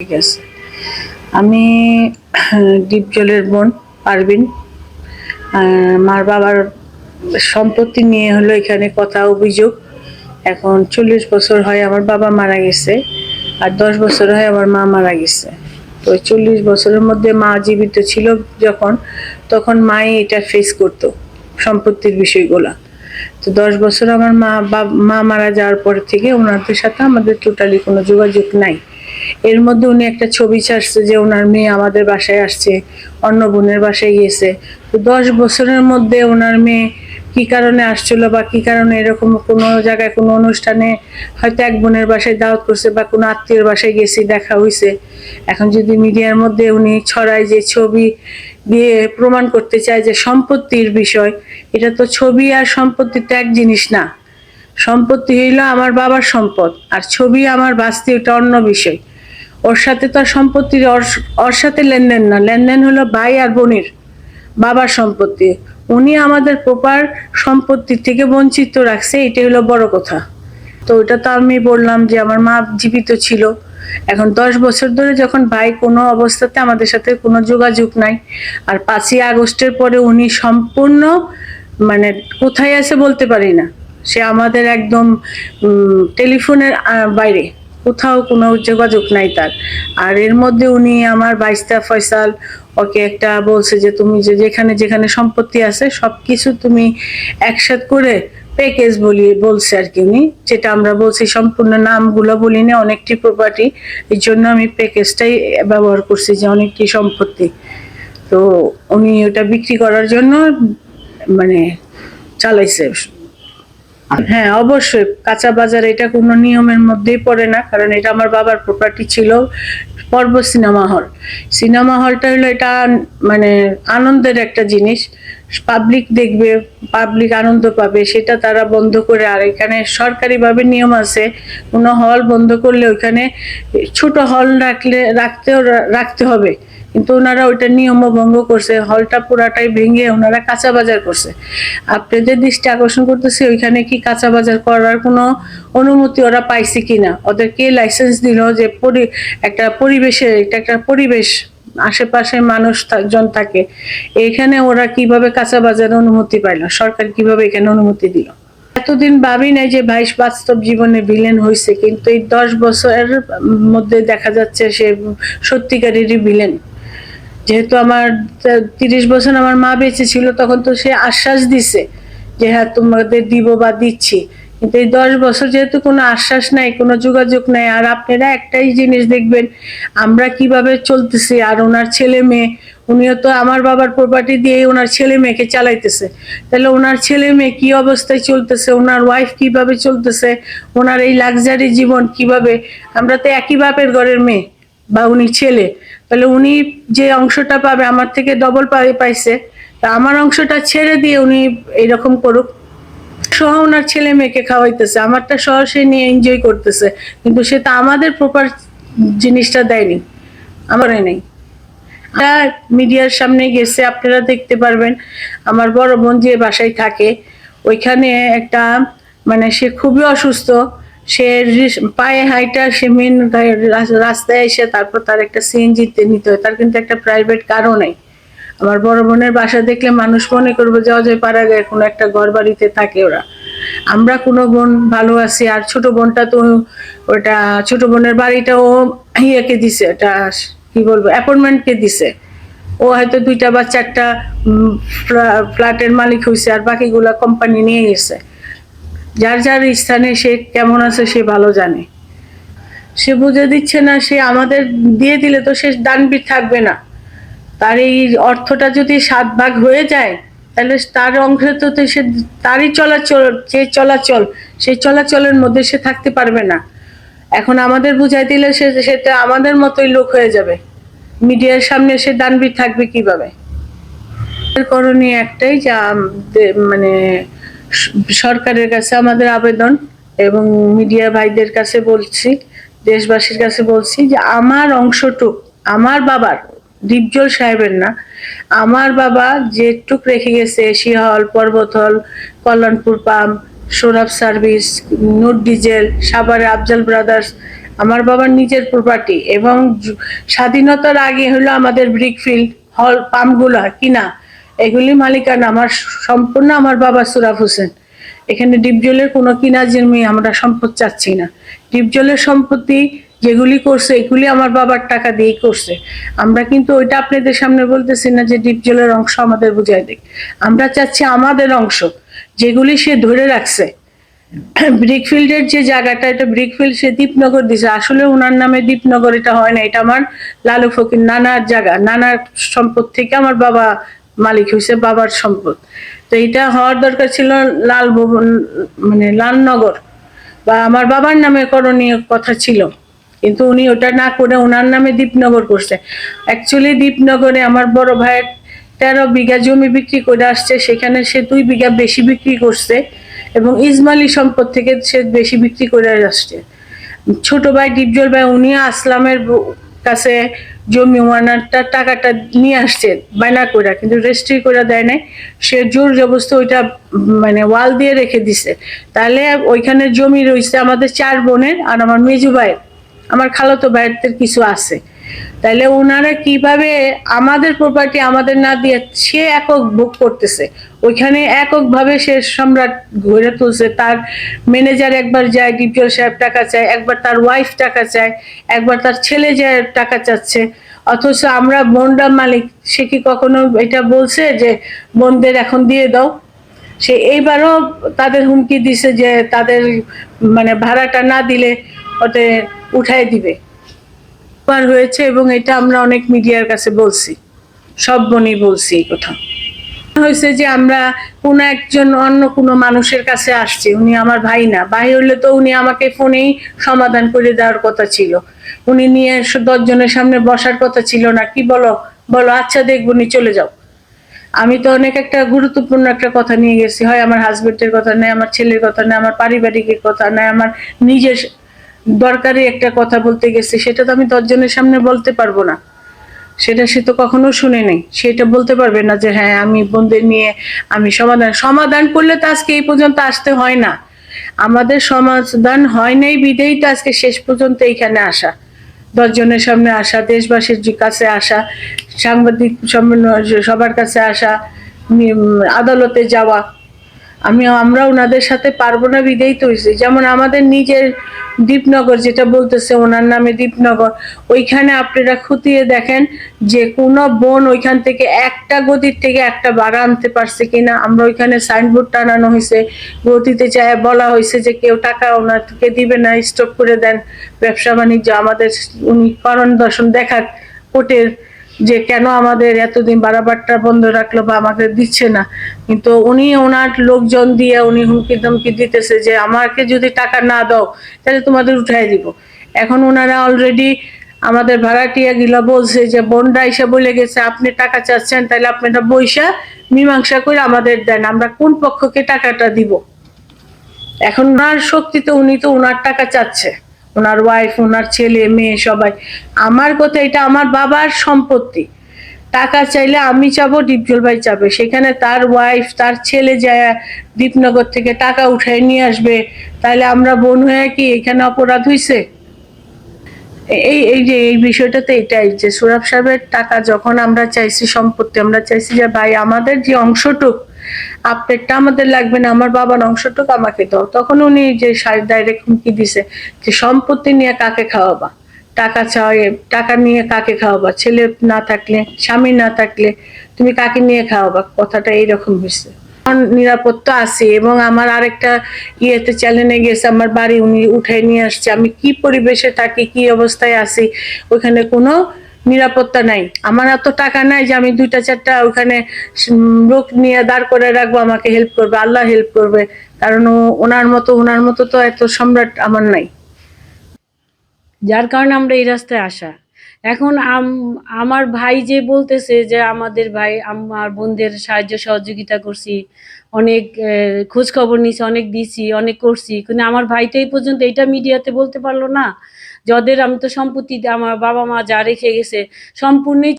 ঠিক আছে। আমি ডিপজলের বোন পারবিন মার বাবার সম্পত্তি নিয়ে হলো এখানে কথা, অভিযোগ। এখন চল্লিশ বছর হয় আমার বাবা মারা গেছে আর দশ বছর হয় আমার মা মারা গেছে। তো চল্লিশ বছরের মধ্যে মা জীবিত ছিল যখন, তখন মাই এটা ফেস করতো সম্পত্তির বিষয়গুলা। তো দশ বছর আমার মা মা মারা যাওয়ার পর থেকে ওনাদের সাথে আমাদের টোটালি কোনো যোগাযোগ নাই। এর মধ্যে উনি একটা ছবি ছাড়ছে যে ওনার মেয়ে আমাদের বাসায় আসছে, অন্য বোনের বাসায় গিয়েছে। তো দশ বছরের মধ্যে ওনার মেয়ে কি কারণে আসছিল বা কি কারণে এরকম কোনো জায়গায়, কোনো অনুষ্ঠানে হয়তো এক বোনের বাসায় দাওয়াত করছে বা কোনো আত্মীয়র বাসায় গেছি দেখা হয়েছে এখন যদি মিডিয়ার মধ্যে উনি ছড়ায় যে ছবি দিয়ে প্রমাণ করতে চায় যে সম্পত্তির বিষয়, এটা তো ছবি আর সম্পত্তি তো এক জিনিস না। সম্পত্তি হইল আমার বাবার সম্পদ, আর ছবি আমার বাস্তি, ওটা অন্য বিষয়। ওর সাথে তো আর সম্পত্তির ওর- সাথে লেনদেন না। লেনদেন হলো ভাই আর বোনের বাবার সম্পত্তি। উনি আমাদের প্রপার সম্পত্তি থেকে বঞ্চিত রাখছে, এটাই হলো বড় কথা। তো ওটা তো আমি বললাম যে আমার মা জীবিত ছিল। এখন দশ বছর ধরে যখন ভাই কোনো অবস্থাতে আমাদের সাথে কোনো যোগাযোগ নাই, আর পাঁচই আগস্টের পরে উনি সম্পূর্ণ মানে কোথায় আছে বলতে পারি না। সে আমাদের একদম টেলিফোনের বাইরে। কোথাও কোনো যোগাযোগ নাই তার। আর এর মধ্যে উনি আমার বাইস্তা ফয়সাল, ওকে একটা বলছে যে তুমি যে যেখানে যেখানে সম্পত্তি আছে সব কিছু তুমি একসাথ করে প্যাকেজ বলি, বলছে আর কি উনি, যেটা আমরা বলছি সম্পূর্ণ নামগুলো বলি না অনেকটি প্রপার্টি এর জন্য আমি প্যাকেজটাই ব্যবহার করছি যে অনেকটি সম্পত্তি। তো উনি ওটা বিক্রি করার জন্য মানে চালাইছে। হ্যাঁ অবশ্যই। কাঁচা বাজার এটা কোনো নিয়মের মধ্যেই পড়ে না, কারণ এটা আমার বাবার প্রপার্টি ছিল পর্ব সিনেমা হল। সিনেমা হলটা হলো এটা মানে আনন্দের একটা জিনিস। পাবলিক দেখবে, পাবলিক আনন্দ পাবে, সেটা তারা বন্ধ করে, আর এখানে সরকারিভাবে নিয়ম আছে, কোনো হল বন্ধ করলে ওইখানে ছোট হল রাখলে রাখতেও রাখতে হবে। কিন্তু ওনারা ওইটা নিয়মও ভঙ্গ করছে, হলটা পুরাটাই ভেঙে ওনারা কাঁচা বাজার করছে। আপনাদের দৃষ্টি আকর্ষণ করতেছে, ওইখানে কি কাঁচা বাজার করার কোনো অনুমতি ওরা পাইছে কিনা? ওদের কে লাইসেন্স দিল যে একটা পরিবেশে, এটা একটা পরিবেশ, আশেপাশে মানুষ জন থাকে। এখানে ওরা কীভাবে কাঁচা বাজার অনুমতি পাইলো? সরকার কীভাবে এখানে অনুমতি দিল? এতদিন ভাবি নাই যে ভাই বাস্তব জীবনে ভিলেন হয়েছে কিন্তু এই দশ বছরের মধ্যে দেখা যাচ্ছে সে সত্যিকারেরই ভিলেন যেহেতু আমার তিরিশ বছর আমার মা বেঁচে ছিল, তখন তো সে আশ্বাস দিছে যে হ্যাঁ তোমাদের দিব বা দিচ্ছি। কিন্তু এই দশ বছর যেহেতু কোনো আশ্বাস নাই, কোনো যোগাযোগ নাই, আর আপনারা একটাই জিনিস দেখবেন, আমরা কীভাবে চলতেছি, আর ওনার ছেলে মেয়ে, উনিও তো আমার বাবার প্রপার্টি দিয়ে ওনার ছেলে মেয়েকে চালাইতেছে। তাহলে ওনার ছেলে মেয়ে কি অবস্থায় চলতেছে, ওনার ওয়াইফ কীভাবে চলতেছে, ওনার এই লাক্সারি জীবন কীভাবে? আমরা তো একই বাপের ঘরের মেয়ে, বা উনি ছেলে। তাহলে উনি যে অংশটা পাবে, আমার থেকে ডবল পাইছে, তা আমার অংশটা ছেড়ে দিয়ে উনি এরকম করুক। সহ ওনার ছেলে মেয়েকে খাওয়াইতেছে, আমারটা সহ সে নিয়ে এনজয় করতেছে, কিন্তু সে তো আমাদের প্রপার জিনিসটা দেয়নি আমার নেই মিডিয়ার সামনে গেছে, আপনারা দেখতে পারবেন, আমার বড় বোন যে বাসায় থাকে, ওইখানে একটা মানে সে খুবই অসুস্থ সে পায়ে হাইটা, সে মেন রাস্তায় এসে তারপর তার একটা সিএনজিতে নিতে হয়। তার কিন্তু একটা প্রাইভেট কারও নেই। আমার বড় বোনের বাসা দেখলে মানুষ মনে করবে যে অজয় পাড়া গায়ে কোনো একটা ঘর বাড়িতে থাকে ওরা। আমরা কোনো বোন ভালো আছি, আর ছোট বোনটা তো ওটা, ছোট বোনের বাড়িটাও ইয়েকে দিছে ওটা কি বলব, অ্যাপয়েন্টমেন্টকে দিছে। ও হয়তো দুইটা বা চারটা ফ্লা- ফ্ল্যাটের মালিক হয়েছে আর বাকিগুলা কোম্পানি নিয়ে গেছে। যার যার স্থানে সে কেমন আছে সে ভালো জানে। সে বুঝে দিচ্ছে না, সে আমাদের দিয়ে দিলে তো সে দানবীর থাকবে না। তার এই অর্থটা যদি সাত ভাগ হয়ে যায়, তাহলে তার অংশে তো সে তারই চলাচল, যে চলাচল, সেই চলাচলের মধ্যে সে থাকতে পারবে না। এখন আমাদের বুঝাই দিলে সে, সেটা আমাদের মতোই লোক হয়ে যাবে। মিডিয়ার সামনে সে দানবীর থাকবে কীভাবে? করণীয় একটাই যা মানে সরকারের কাছে আমাদের আবেদন এবং মিডিয়া ভাইদের কাছে বলছি, দেশবাসীর কাছে বলছি যে আমার অংশটুক, আমার বাবার দীপজল সাহেবের না, আমার বাবা যেটুক রেখে গেছে Asia hall, Parbat hall, Kalyanpur pump Sourav service, note diesel, সাভারে আফজাল ব্রাদার্স, আমার বাবার নিজের প্রপার্টি এবং স্বাধীনতার আগে হলো আমাদের ব্রিকফিল্ড হল, পাম্পগুলো কিনা এগুলি মালিকানা আমার সম্পূর্ণ আমার বাবা সুরাফ হোসেন। এখানে ডিপজলের কোনো কিনা জমি আমরা সম্পদ চাচ্ছি না। ডিপজলের সম্পত্তি যেগুলি করছে, এগুলি আমার বাবার টাকা দিয়েই করছে। আমরা কিন্তু ওইটা আপনাদের সামনে বলতেছি না যে ডিপজলের অংশ আমাদের বুঝাই দিক। আমরা চাচ্ছি আমাদের অংশ, যেগুলি সে ধরে রাখছে। ব্রিকফিল্ডের যে জায়গাটা, এটা ব্রিকফিল্ড সে দীপনগর দিছে। আসলে ওনার নামে দীপনগর এটা হয় না, এটা আমার লালু ফকির নানার জায়গা। নানার সম্পদ থেকে আমার বাবা মালিক হয়েছে বাবার সম্পদ। তো এটা হওয়ার দরকার ছিল লাল ভবন মানে লালনগর। বা আমার বাবার নামে করণীয় কথা ছিল। কিন্তু উনি ওটা না করে ওনার নামে দীপনগর করছে। অ্যাকচুয়ালি দীপনগরে আমার বড় ভাইয়ের তেরো বিঘা জমি বিক্রি করে আসছে। সেখানে সে দুই বিঘা বেশি বিক্রি করছে এবং ইসমাইলি সম্পদ থেকে সে বেশি বিক্রি করে আসছে। ছোট ভাই ডিপজল ভাই, উনি আসলামের কাছে জমি ওয়ানারটা টাকাটা নিয়ে আসছে, বায়না করে কিন্তু রেজিস্ট্রি করে দেয় নাই। সে জোর জবস্ত ওইটা মানে ওয়াল দিয়ে রেখে দিছে। তাহলে ওইখানে জমি রয়েছে আমাদের চার বোনের আর আমার মেজু ভাইয়ের। আমার খালাতো ভাইয়ের কিছু আছে। তাহলে ওনারা কীভাবে আমাদের প্রপার্টি আমাদের না দিয়ে সে একক ভোগ করতেছে? ওইখানে এককভাবে সে সম্রাট গড়ে তুলছে। তার ম্যানেজার একবার যায় ডিপিও সাহেব টাকা চায়, একবার তার ওয়াইফ টাকা চায়, একবার তার ছেলে যায় টাকা চাচ্ছে। অথচ আমরা বোনরা মালিক, সে কি কখনো এটা বলছে যে বোনদের এখন দিয়ে দাও? সে এইবারও তাদের হুমকি দিছে যে তাদের মানে ভাড়াটা না দিলে ওতে উঠাই দিবে। হয়েছে এবং এটা আমরা অনেক মিডিয়ার কাছে বলছি। সব বনি বলছি এই কথা। হয়েছে যে আমরা কোনো একজন অন্য কোনো মানুষের কাছে আসছি, উনি আমার ভাই না। ভাই হলে তো উনি আমাকে ফোনেই সমাধান করে দেওয়ার কথা ছিল। উনি নিয়ে দশজনের সামনে বসার কথা ছিল না। কি বলো? বলো আচ্ছা দেখব নি চলে যাও। আমি তো অনেক একটা গুরুত্বপূর্ণ একটা কথা নিয়ে গেছি। হয় আমার হাজবেন্ডের কথা নেই, আমার ছেলের কথা নেই, আমার পারিবারিকের কথা নেই, আমার নিজের দরকারি একটা কথা বলতে গেছি, সেটা তো আমি দশজনের সামনে বলতে পারব না। সেটা সে তো কখনো শুনে নেই। সেটা বলতে পারবে না যে হ্যাঁ আমি বন্ধু নিয়ে আমি সমাধান সমাধান করলে তো আজকে এই পর্যন্ত আসতে হয় না। আমাদের সমাধান হয় নাই, বিদেই তো আজকে শেষ পর্যন্ত এইখানে আসা। দশজনের সামনে আসা, দেশবাসীর কাছে আসা, সাংবাদিক সবার কাছে আসা আদালতে যাওয়া আমি, আমরা ওনাদের সাথে পারব না, বিদেই তো হয়েছে যেমন আমাদের নিজের দীপনগর যেটা বলতেছে, ওনার নামে দীপনগর, ওইখানে আপনারা খুঁটিয়ে দেখেন যে কোন বোন ওইখান থেকে একটা গদির থেকে একটা বাড়া আনতে পারছে কিনা। আমরা ওইখানে সাইনবোর্ড টানানো হয়েছে গতিতে চায় বলা হয়েছে যে কেউ টাকা ওনাকে দিবে না স্টপ করে দেন। ব্যবসা বাণিজ্য আমাদের, উনি করণ দর্শন দেখাক, কোর্টের যে কেন আমাদের এতদিন বারাবারটা বন্ধ রাখল বা আমাকে দিচ্ছে না। কিন্তু উনি ওনার লোকজন দিয়ে উনি হুমকি ধমকি দিতেছে যে আমাকে যদি টাকা না দাও, তাহলে তোমাদের উঠাই দিব। এখন ওনারা অলরেডি আমাদের ভাড়াটিয়া গিলা বলছে যে বন্ডা এসে বলে গেছে, আপনি টাকা চাচ্ছেন, তাহলে আপনারা বৈশা মীমাংসা করে আমাদের দেন, আমরা কোন পক্ষকে টাকাটা দিব? এখন ওনার শক্তিতে উনি তো ওনার টাকা চাচ্ছে। ওনার ওয়াইফ ওনার ছেলে, মেয়ে সবাই। আমার কথা, এটা আমার বাবার সম্পত্তি। টাকা চাইলে আমি চাবো, ডিপজল ভাই চাবে। সেখানে তার ওয়াইফ তার ছেলে যায় দীপনগর থেকে টাকা উঠায় নিয়ে আসবে। তাহলে আমরা বোন হয়ে কি এখানে অপরাধ হইছে? এই এই যে, এই বিষয়টাতে এটাই যে, সুরাব সাহেবের টাকা যখন আমরা চাইছি সম্পত্তি, আমরা চাইছি যে, ভাই, আমাদের যে অংশটুক আপনারটা আমাদের লাগবে না, আমার বাবার অংশটুক আমাকে দাও। তখন উনি যে ডাইরেক্ট হুমকি দিছে যে সম্পত্তি নিয়ে কাকে খাওয়াবা? টাকা চাওয়ে টাকা নিয়ে কাকে খাওয়াবা? ছেলে না থাকলে, স্বামী না থাকলে তুমি কাকে নিয়ে খাওয়াবা? কথাটা এইরকম হয়েছে নিরাপত্তা আছে এবং আমার আরেকটা ইয়েতে চ্যানেলে গেছে, আমার বাড়ি উনি উঠাই নিয়ে আসছে। আমি কি পরিবেশে থাকি, কি অবস্থায় আছি, ওখানে কোনো নিরাপত্তা নাই। আমার এত টাকা নাই যে আমি দুইটা, চারটা ওখানে লোক নিয়ে দাঁড় করে রাখব, আমাকে হেল্প করবে, আল্লাহ হেল্প করবে। কারণ ওনার মতো ওনার মতো তো এত সম্রাট আমার নাই। যার কারণে আমরা এই রাস্তায় আসা। এখন আম- আমার ভাই যে বলতেছে যে আমাদের ভাই, আমার বোনদের সাহায্য সহযোগিতা করছি, অনেক খোঁজ খবর নিছি, অনেক দিছি, অনেক করছি। কিন্তু আমার ভাই তো এই পর্যন্ত এটা মিডিয়াতে বলতে পারল না। যাদের আমি তো সম্পত্তি আমার বাবা মা যা রেখে গেছে সম্পূর্ণই